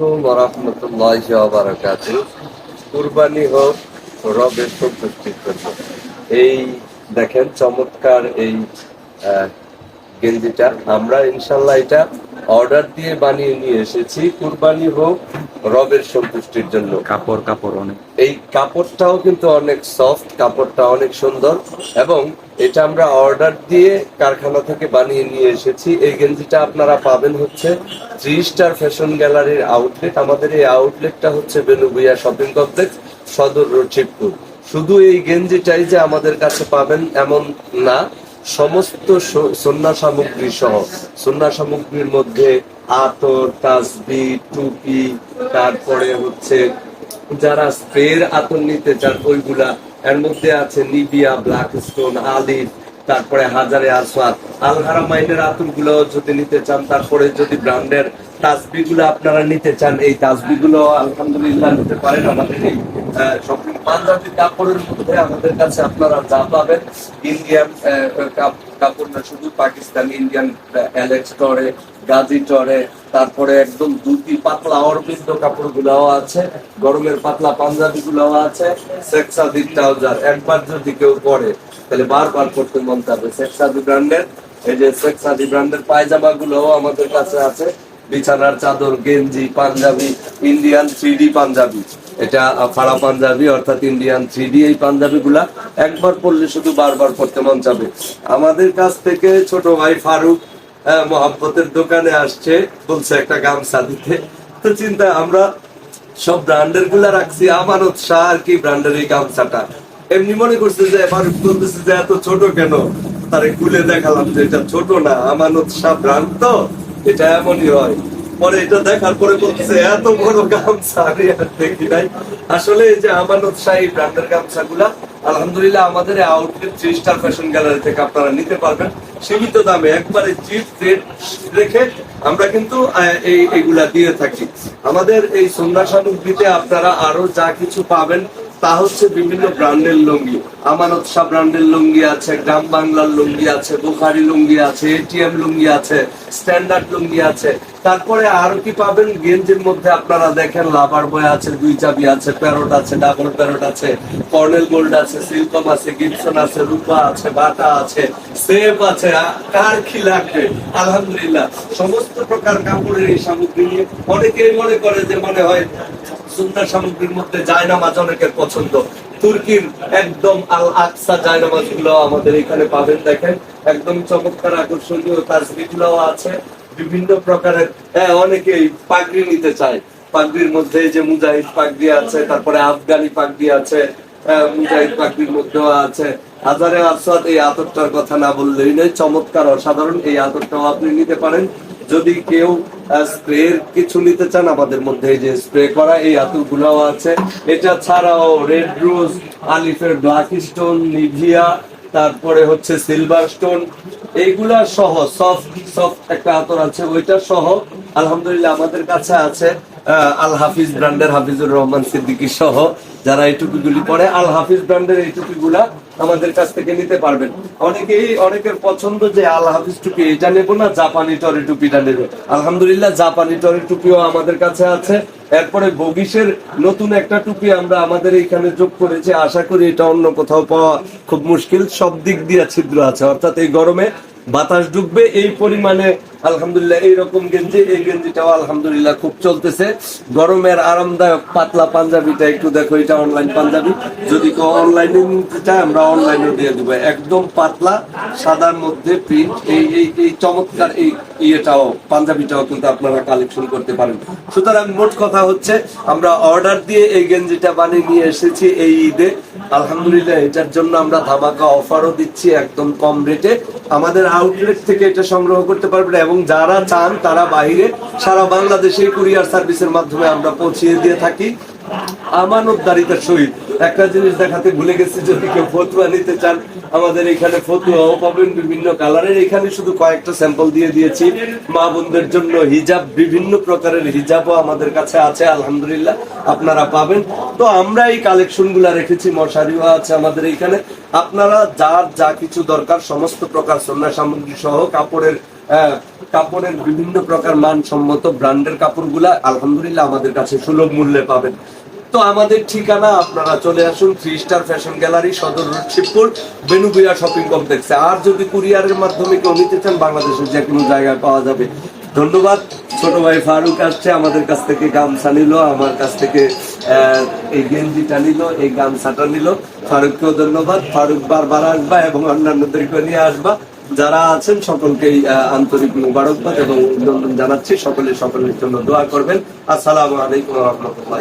আলাইকুম রহমতুল্লাহ বারাকাত কুরবানি হোক, রবের সন্তুষ্টির জন্য। এই দেখেন চমৎকার এই গেঞ্জিটা। আমরা ইনশাল্লাহ এটা অর্ডার দিয়ে বানিয়ে নিয়ে এসেছি। কুরবানি হোক রবের সন্তুষ্টির জন্য। কাপড় কাপড় অনেক। এই কাপড়টাও কিন্তু অনেক সফট কাপড়টা অনেক সুন্দর। এবং এটা আমরা অর্ডার দিয়ে কারখানা থেকে বানিয়ে নিয়ে এসেছি। এই গেঞ্জিটা আপনারা পাবেন হচ্ছে থ্রি স্টার ফ্যাশন গ্যালারির আউটলেট আমাদের এই আউটলেটটা হচ্ছে Benubuiya shopping complex Sadar road Shibpur শুধু এই গেঞ্জিটাই যে আমাদের কাছে পাবেন এমন না। সমস্ত সন্না সামগ্রী সহ। সন্না সামগ্রীর মধ্যে আতর তাসবি টুপি, তারপরে হচ্ছে যারা স্প্রের আতর নিতে চান, ওইগুলা। এর মধ্যে আছে নিবিয়া ব্ল্যাক স্টোন আলিফ তারপরে হাজারে আসওয়াত। আলহারা মাইনের আতরগুলো যদি নিতে চান, তারপরে যদি ব্র্যান্ডের তাসবি গুলো আপনারা নিতে চান, এই তাসবি গুলো আলহামদুলিল্লাহ নিতে পারেন। আমাদের এই shopping পাঞ্জাবি কাপড়ের মধ্যে আমাদের কাছে আপনারা যা পাবেন ইন্ডিয়ান কাপড় না, শুধু পাকিস্তান ইন্ডিয়ান অ্যালেক্স টরে গাজী টরে তারপরে একদম দুটি পাতলা অরবিন্দ কাপড় গুলাও আছে, গরমের পাতলা পাঞ্জাবি গুলাও আছে সেক্সাদি ট্রাউজার একবার যদি কেউ পরে তাহলে বারবার করতে মন চাবে। সেক্সাদি ব্র্যান্ডের এই যে সেক্সাদি ব্র্যান্ডের পায়জামা গুলো আমাদের কাছে আছে। বিছানার চাদর, গেঞ্জি, পাঞ্জাবি ইন্ডিয়ান থ্রি পাঞ্জাবি। এটা ফাড়া পাঞ্জাবি, অর্থাৎ ইন্ডিয়ান থ্রি এই পাঞ্জাবি গুলা একবার পরলে শুধু বারবার পড়তে মন চাবে। আমাদের কাছ থেকে ছোট ভাই ফারুক মোহাব্বতের দোকানে আসছে, বলছে একটা গামছা দিতে। তো চিন্তা আমরা সব ব্র্যান্ডেরগুলা রাখছি। আমানত শাহ আর কি ব্র্যান্ডের এই গামছাটা। এমনি মনে করছে যে ফারুক বলতেছে যে, এত ছোট কেন? তারে খুলে দেখালাম যে, এটা ছোট না, আমানত ব্র্যান্ড এটা এমনই হয়। পরে এটা দেখার পরে বলছে এত বড় গামছা, আমি আর দেখি নাই। আসলে এই যে আমানত শাহী ব্র্যান্ডের গামছা গুলা আলহামদুলিল্লাহ আমাদের outlet three star fashion gallery থেকে আপনারা নিতে পারবেন, সীমিত দামে, একবারে চিপ রেট রেখে আমরা কিন্তু এই এগুলা দিয়ে থাকি। আমাদের এই সন্ধ্যা সামগ্রীতে আপনারা আরও যা কিছু পাবেন তা হচ্ছে বিভিন্ন ব্র্যান্ডের লুঙ্গি। আমানত শাহ ব্র্যান্ডের লুঙ্গি আছে, গ্রাম বাংলার লুঙ্গি আছে, বুখারি লুঙ্গি আছে এটিএম লুঙ্গি আছে, স্ট্যান্ডার্ড লুঙ্গি আছে। তারপরে আরও কি পাবেন? গেঞ্জির মধ্যে আপনারা দেখেন, লাভার বয় আছে, দুই চাবি আছে, প্যারোট আছে, ডাবল প্যারোট আছে, কর্নেল গোল্ড আছে, সিলকম আছে, গিবসন আছে, রূপা আছে, বাটা আছে সেফ আছে কার কি লাগবে? আলহামদুলিল্লাহ। সমস্ত প্রকার কাপড়ের এই সামগ্রী নিয়ে অনেকেই মনে করে যে, মনে হয় সুন্দর সামগ্রীর মধ্যে জায়নামাজ অনেকের পছন্দ। তুর্কির একদম আল আকসা জায়নামাজগুলো আমাদের এখানে পাবেন দেখেন। একদম চমৎকার আকর্ষণীয় তাজবি গুলো আছে। বিভিন্ন প্রকারের হ্যাঁ অনেকেই পাগড়ি নিতে চায়। পাগড়ির মধ্যে যে মুজাহিদ পাগড়ি আছে তারপরে আফগানি পাগড়ি আছে আহ, মুজাহিদ পাগড়ির মধ্যেও আছে। হাজারে আসওয়াদ এই আতরটার কথা না বললেই নয় চমৎকার অসাধারণ এই আতরটাও আপনি নিতে পারেন। যদি কেউ স্প্রের কিছু নিতে চান আমাদের মধ্যে যে স্প্রে করা, এই আতুর গুলাও আছে। এটা ছাড়াও রেড রোজ, আলিফের ব্ল্যাক স্টোন, নিভিয়া, তারপরে হচ্ছে সিলভার স্টোন। এইগুলা সহ, সফট সফট একটা আতর আছে, ওইটা সহ, আলহামদুলিল্লাহ আমাদের কাছে আছে আল হাফিজ ব্র্যান্ডের হাফিজুর রহমান সিদ্দিকী সহ, যারা এই টুপিগুলি পরে আল হাফিজ ব্র্যান্ডের এই টুপিগুলা আমাদের কাছ থেকে নিতে পারবেন। অনেকেই, অনেকের পছন্দ যে আল হাফিজ টুপি, এটা নেব না, জাপানি টরি টুপিটা নেব। আলহামদুলিল্লাহ, জাপানি টরি টুপিও আমাদের কাছে আছে। এরপরে বগিসের নতুন একটা টুপি আমরা আমাদের এইখানে যোগ করেছি। আশা করি এটা অন্য কোথাও পাওয়া খুব মুশকিল। সব দিক দিয়ে ছিদ্র আছে। অর্থাৎ এই গরমে বাতাস ঢুকবে এই পরিমাণে আলহামদুলিল্লাহ এইরকম গেঞ্জি, এই গেঞ্জিটাও আলহামদুলিল্লাহ খুব চলতেছে। গরমের আরামদায়ক পাতলা পাঞ্জাবিটা একটু দেখো, এটা অনলাইন পাঞ্জাবি। যদি কেউ অনলাইনে নিতে চায়, আমরা অনলাইনে দিয়ে দেবো। একদম পাতলা, সাদার মধ্যে প্রিন্ট এই এই এই চমৎকার এই ইয়েটাও, পাঞ্জাবিটাও কিন্তু আপনারা কালেকশন করতে পারেন। সুতরাং মোট কথা হচ্ছে, আমরা অর্ডার দিয়ে এই গেঞ্জিটা বানিয়ে নিয়ে এসেছি এই ঈদে। আলহামদুলিল্লাহ এটার জন্য আমরা ধামাকা অফারও দিচ্ছি একদম কম রেটে আমাদের আউটলেট থেকে এটা সংগ্রহ করতে পারবেন এবং যারা চান তারা বাহিরে সারা বাংলাদেশে কুরিয়ার সার্ভিসের মাধ্যমে আমরা পৌঁছিয়ে দিয়ে থাকি। আমানতদারিতার সহিত। একটা জিনিস দেখাতে ভুলে গেছি, যদি কেউ ফতুয়া নিতে চান, আমাদের এখানে ফতুয়াও পাবেন বিভিন্ন কালারের। এখানে শুধু কয়েকটা স্যাম্পল দিয়ে দিয়েছি। মা বোনদের জন্য হিজাব, বিভিন্ন প্রকারের হিজাবও আমাদের কাছে আছে, আলহামদুলিল্লাহ, আপনারা পাবেন। তো আমরা এই কালেকশনগুলা রেখেছি, মশারিও আছে আমাদের এখানে। আপনারা যার যা কিছু দরকার, সমস্ত প্রকার সন্ধ্যা সামগ্রী সহ কাপড়ের কাপড়ের বিভিন্ন প্রকার মানসম্মত ব্র্যান্ডের কাপড়গুলা আলহামদুলিল্লাহ আমাদের কাছে সুলভ মূল্যে পাবেন। তো আমাদের ঠিকানা আপনারা চলে আসুন three star fashion gallery Sadar road, Shibpur, Benubiya shopping কমপ্লেক্সে আর যদি কুরিয়ারের মাধ্যমে কেউ নিতে চান, বাংলাদেশের যে কোনো জায়গায় পাওয়া যাবে। ধন্যবাদ। ছোট ভাই ফারুক আসছে, আমাদের কাছ থেকে গামছা নিল, আমার কাছ থেকে এই গেঞ্জিটা নিল, এই গামছাটা নিল। ফারুককেও ধন্যবাদ। ফারুক বারবার আসবা এবং অন্যান্যদেরকে নিয়ে আসবা। যারা আছেন, সকলকেই আন্তরিক মুবারকবাদ এবং অভিনন্দন জানাচ্ছি। সকলে সকলের জন্য দোয়া করবেন। আসসালামু আলাইকুম রহমতুল্লাহ